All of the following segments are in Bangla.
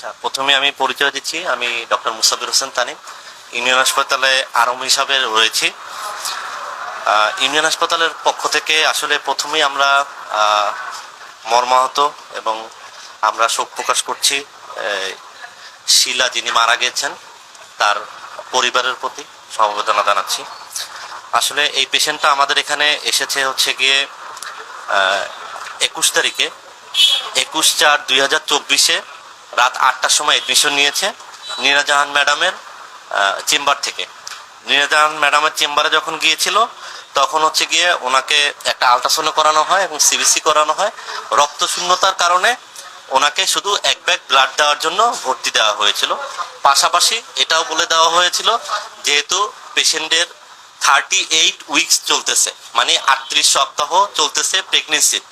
আচ্ছা প্রথমে আমি পরিচয় দিচ্ছি। আমি ডক্টর মুসাফির হোসেন তানিম। ইউনিয়ন হাসপাতালে আরম হিসাবে রয়েছি। ইউনিয়ন হাসপাতালের পক্ষ থেকে আসলে প্রথমেই আমরা মর্মাহত এবং আমরা শোক প্রকাশ করছি শিলা যিনি মারা গেছেন, তার পরিবারের প্রতি সমবেদনা জানাচ্ছি। আসলে এই পেশেন্টটা আমাদের এখানে এসেছে হচ্ছে গিয়ে একুশ তারিখে। একুশ চার দুই হাজার চব্বিশে রাত আটটার সময় এডমিশন নিয়েছে নীরা জাহান ম্যাডামের চেম্বার থেকে। নীরা জাহান ম্যাডামের চেম্বারে যখন গিয়েছিল, তখন হচ্ছে গিয়ে ওনাকে একটা আলট্রাসাউন্ড করানো হয় এবং সিবিসি করানো হয়। রক্ত শূন্যতার কারণে ওনাকে শুধু এক ব্যাগ ব্লাড দেওয়ার জন্য ভর্তি দেওয়া হয়েছিল। পাশাপাশি এটাও বলে দেওয়া হয়েছিল, যেহেতু পেশেন্টের থার্টি এইট উইকস চলতেছে মানে আটত্রিশ সপ্তাহ চলতেছে প্রেগনেন্সির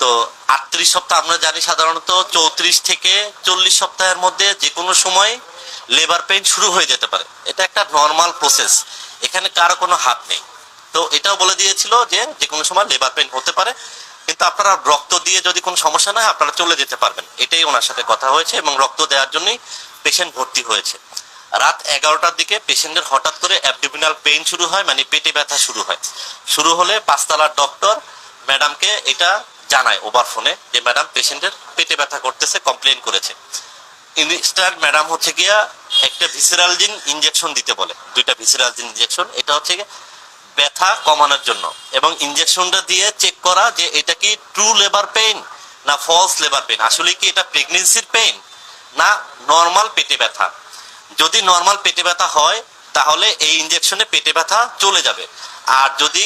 তো আটত্রিশ সপ্তাহ আমরা জানি সাধারণত চৌত্রিশ থেকে চল্লিশ সপ্তাহের মধ্যে যে কোনো সময় লেবার পেইন শুরু হয়ে যেতে পারে। এটা একটা নর্মাল প্রসেস এখানে কারও কোনো হাত নেই। তো এটাও বলে দিয়েছিল যে যে কোনো সময় লেবার পেইন হতে পারে। কিন্তু আপনারা রক্ত দিয়ে যদি কোনো সমস্যা না হয়, আপনারা চলে যেতে পারবেন। এটাই ওনার সাথে কথা হয়েছে এবং রক্ত দেওয়ার জন্যই পেশেন্ট ভর্তি হয়েছে। রাত এগারোটার দিকে পেশেন্টের হঠাৎ করে অ্যাবডোমিনাল পেইন শুরু হয় মানে পেটে ব্যথা শুরু হয়। শুরু হলে পাঁচতলার ডক্টর ম্যাডামকে এটা জানায় ওভার ফোনে যে, ম্যাডাম, পেশেন্টের পেটে ব্যথা করতেছে কমপ্লেন করেছে। ইনস্টার ম্যাডাম হচ্ছে গিয়া একটা ভিসেরালজিন ইনজেকশন দিতে বলে। দুইটা ভিসেরালজিন ইনজেকশন। এটা হচ্ছে ব্যথা কমানোর জন্য। এবং ইনজেকশনটা দিয়ে চেক করা যে, এটা কি ট্রু লেবার পেইন না ফলস লেবার পেইন? আসলে কি এটা প্রেগনেন্সির পেইন না নর্মাল পেটে ব্যথা? যদি নর্মাল পেটে ব্যথা হয়, তাহলে এই ইনজেকশনে পেটে ব্যথা চলে যাবে। আর যদি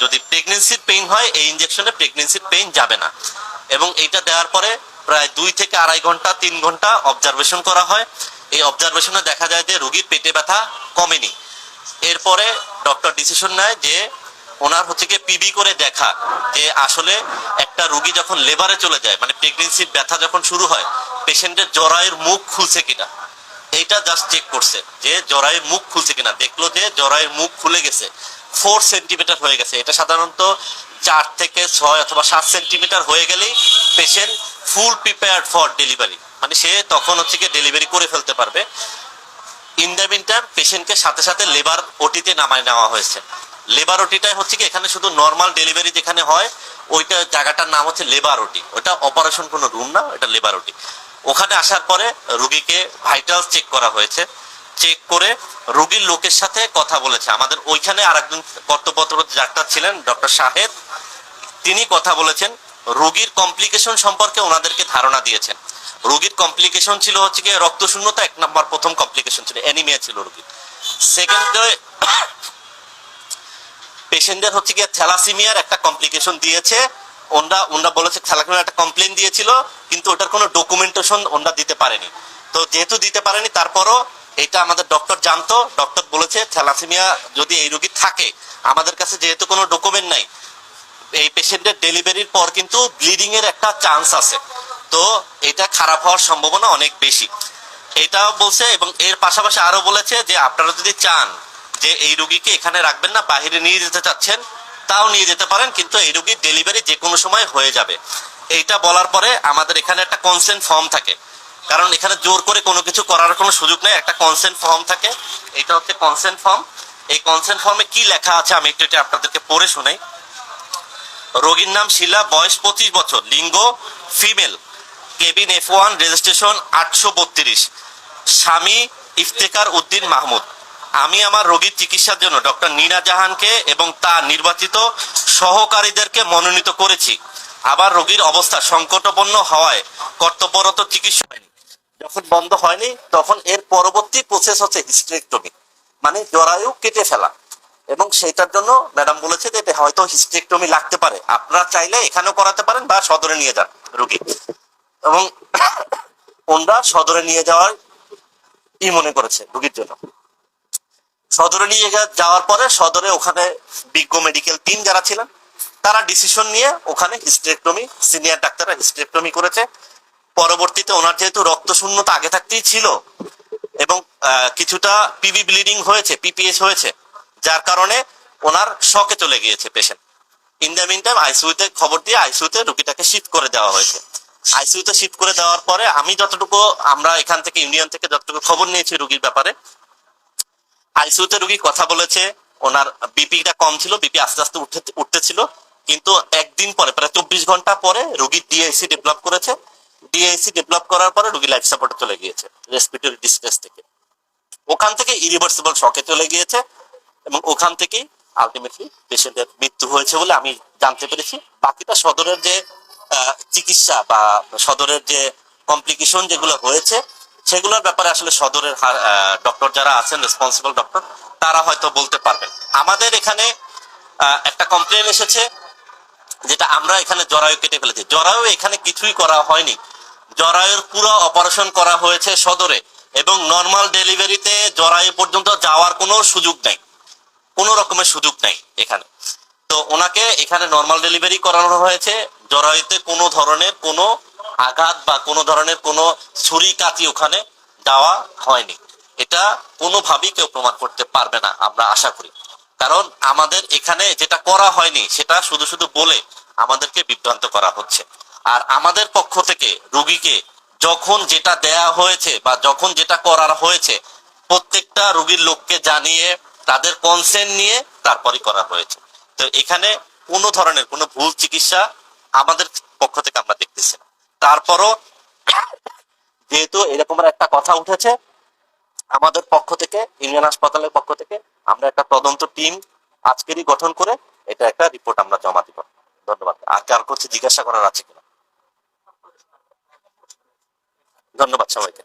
যদি প্রেগনেন্সির পেইন হয়, এই ইনজেকশনে প্রেগনেন্সির পেইন যাবে না। এবং এইটা দেওয়ার পরে প্রায় দুই থেকে আড়াই ঘণ্টা, তিন ঘণ্টা অবজারভেশন করা হয়। এই অবজারভেশনে দেখা যায় যে রোগীর পেটে ব্যথা কমেনি। এরপরে ডক্টর ডিসিশন নেয় যে ওনার হচ্ছে গিয়ে পিবি করে দেখা যে আসলে একটা রুগী যখন লেবারে চলে যায় মানে প্রেগনেন্সির ব্যথা যখন শুরু হয় পেশেন্টের জরায়ুর মুখ খুলছে কিনা। এইটা জাস্ট চেক করছে যে জরায়ুর মুখ খুলছে কিনা। দেখল যে জরায়ুর মুখ খুলে গেছে। ফোর সেন্টিমিটার হয়ে গেছে। এটা সাধারণত চার থেকে ছয় অথবা সাত সেন্টিমিটার হয়ে গেলেই patient full prepared for delivery মানে সে তখন হচ্ছে গিয়ে ডেলিভারি করে ফেলতে পারবে। ইন দ্য মিন টাইম পেশেন্টকে সাথে সাথে লেবার ওটিতে নামায় নেওয়া হয়েছে। লেবার ওটিটাই হচ্ছে কি এখানে শুধু নর্মাল ডেলিভারি যেখানে হয়, ওইটা জায়গাটার নাম হচ্ছে লেবার ওটি ওটা অপারেশন কোনো রুম না এটা লেবার ওটি ওখানে আসার পরে রুগীকে ভাইটাল চেক করা হয়েছে। চেক করে রুগীর লোকের সাথে কথা বলেছে। আমাদের ওইখানে আরেকজন কর্তব্যরত ডাক্তার ছিলেন, ডক্টর শাহেদ। তিনি কথা বলেছেন, রোগীর কমপ্লিকেশন সম্পর্কে ওনাদেরকে ধারণা দিয়েছেন। রোগীর কমপ্লিকেশন ছিল হচ্ছে গিয়ে রক্ত শূন্যতা এক নম্বর প্রথম কমপ্লিকেশন ছিল অ্যানিমিয়া ছিল রোগীর। সেকেন্ড পেশেন্টদের হচ্ছে গিয়ে থ্যালাসিমিয়ার একটা কমপ্লিকেশন দিয়েছে। ওনরা ওনরা বলেছে থ্যালাসিমিয়ার একটা কমপ্লেন দিয়েছিল, কিন্তু ওটার কোনো ডকুমেন্টেশন ওনরা দিতে পারেনি। তো যেহেতু দিতে পারেনি, তারপরও এটা আমাদের ডক্টর জানতো ডক্টর বলেছে থ্যালাসিমিয়া যদি এই রোগী থাকে, আমাদের কাছে যেহেতু কোনো ডকুমেন্ট নাই, এই পেশেন্টের ডেলিভারির পর কিন্তু ব্লিডিং এর একটা চান্স আছে। তো এটা খারাপ হওয়ার সম্ভাবনা অনেক বেশি। এটা বলছে এবং এর পাশাপাশি আরও বলেছে যে আপনারা যদি চান যে এই রুগীকে এখানে রাখবেন না বাইরে নিয়ে যেতে চাচ্ছেন, তাও নিয়ে যেতে পারেন, কিন্তু এই রুগীর ডেলিভারি যে কোনো সময় হয়ে যাবে। এইটা বলার পরে আমাদের এখানে একটা কনসেন্ট ফর্ম থাকে। কারণ এখানে জোর করে কোনো কিছু করার কোনো সুযোগ নেই, একটা কনসেন্ট ফর্ম থাকে। এটা হচ্ছে কনসেন্ট ফর্ম এই কনসেন্ট ফর্মে কি লেখা আছে আমি একটু এটা আপনাদেরকে পড়ে শোনাই। রোগীর নাম শিলা, বয়স পঁচিশ বছর, লিঙ্গ female cabin F one registration আটশো বত্রিশ। স্বামী ইফতেকার উদ্দিন মাহমুদ। আমি আমার রোগীর চিকিৎসার জন্য ডক্টর নীনা জাহানকে এবং তার নির্বাচিত সহকারীদেরকে মনোনীত করেছি। আবার রোগীর অবস্থা সংকটপন্ন হওয়ায় কর্তব্যরত চিকিৎসা হয়নি। যখন বন্ধ হয়নি, তখন এর পরবর্তী প্রসেস হচ্ছে হিস্ট্রেক্টমি মানে জরায়ু কেটে ফেলা। এবং সেটার জন্য ম্যাডাম বলেছে যে হয়তো হিস্ট্রেক্টমি লাগতে পারে। আপনারা চাইলে এখানেও করাতে পারেন বা সদরে নিয়ে যান রুগী। এবং ওনরা সদরে নিয়ে যাওয়ার ই মনে করেছে রুগীর জন্য। সদরে নিয়ে যাওয়ার পরে সদরে ওখানে বিজ্ঞ মেডিকেল টিম যারা ছিলেন, তারা ডিসিশন নিয়ে ওখানে হিস্ট্রেক্টমি সিনিয়র ডাক্তাররা হিস্ট্রেক্টমি করেছে। পরবর্তীতে ওনার যেহেতু রক্ত শূন্যতা আগে থাকতেই ছিল, এবং কিছুটা পিবি ব্লিডিং হয়েছে পিপিএস হয়েছে, যার কারণে ওনার শকে চলে গিয়েছে patient in the mean time আইসিউতে খবর দিয়ে আইসিউতে রুগীটাকে শিফট করে দেওয়া হয়েছে। আইসিইউতে শিফট করে দেওয়ার পরে আমি যতটুকু, আমরা এখান থেকে, ইউনিয়ন থেকে যতটুকু খবর নিয়েছি রুগীর ব্যাপারে আইসিউতে রোগী কথা বলেছে, ওনার বিপিটা কম ছিল বিপি আস্তে আস্তে উঠতে উঠতেছিল, কিন্তু একদিন পরে, প্রায় চব্বিশ ঘণ্টা পরে রোগী ডিআইসি ডেভেলপ করেছে ডিআইসি ডেভেলপ করার পরে রোগী লাইফ সাপোর্টে চলে গিয়েছে রেসপিরেটরি ডিস্ট্রেস থেকে। ওখান থেকে ইরিভার্সিবল শকে চলে গিয়েছে এবং ওখান থেকেই আলটিমেটলি পেশেন্টের মৃত্যু হয়েছে বলে আমি জানতে পেরেছি। বাকিটা সদরের যে চিকিৎসা বা সদরের যে কমপ্লিকেশন যেগুলো হয়েছে, সেগুলোর ব্যাপারে আসলে সদরের ডক্টর যারা আছেন রেসপন্সিবল ডক্টর তারা হয়তো বলতে পারবেন। আমাদের এখানে একটা কমপ্লেন এসেছে যেটা আমরা এখানে জরায়ু কেটে ফেলেছি। জরায়ু এখানে কিছুই করা হয়নি। জরায়ুর পুরো অপারেশন করা হয়েছে সদরে এবং নর্মাল ডেলিভারিতে জরায়ু পর্যন্ত যাওয়ার কোনো সুযোগ নেই। কোনো রকমের সুযোগ নেই এখানে। তো ওনাকে এখানে নর্মাল ডেলিভারি করানো হয়েছে। জরায়ুতে কোনো ধরনের কোনো আঘাত বা কোনো ধরনের কোনো ছুরি কাতি ওখানে দেওয়া হয়নি। এটা কোনোভাবেই কেউ প্রমাণ করতে পারবে না, আমরা আশা করি। কারণ আমাদের এখানে যেটা করা হয়নি, সেটা শুধু শুধু বলে আমাদেরকে বিভ্রান্ত করা হচ্ছে। আর আমাদের পক্ষ থেকে রুগীকে যখন যেটা দেয়া হয়েছে বা যখন যেটা করার হয়েছে, প্রত্যেকটা রুগীর লোককে জানিয়ে, তাদের কনসেন্ট নিয়ে তারপরই করা হয়েছে। তো এখানে কোনো ধরনের কোনো ভুল চিকিৎসা আমাদের পক্ষ থেকে আমরা দেখতেছি না। তারপরও যেহেতু এরকম একটা কথা উঠেছে আমাদের পক্ষ থেকে, ইউনিয়ন হাসপাতালের পক্ষ থেকে আমরা একটা তদন্ত টিম আজকেরই গঠন করে এটা একটা রিপোর্ট আমরা জমা দিব। ধন্যবাদ। আর কার করছে জিজ্ঞাসা করার আছে কিনা? ধন্যবাদ সবাইকে।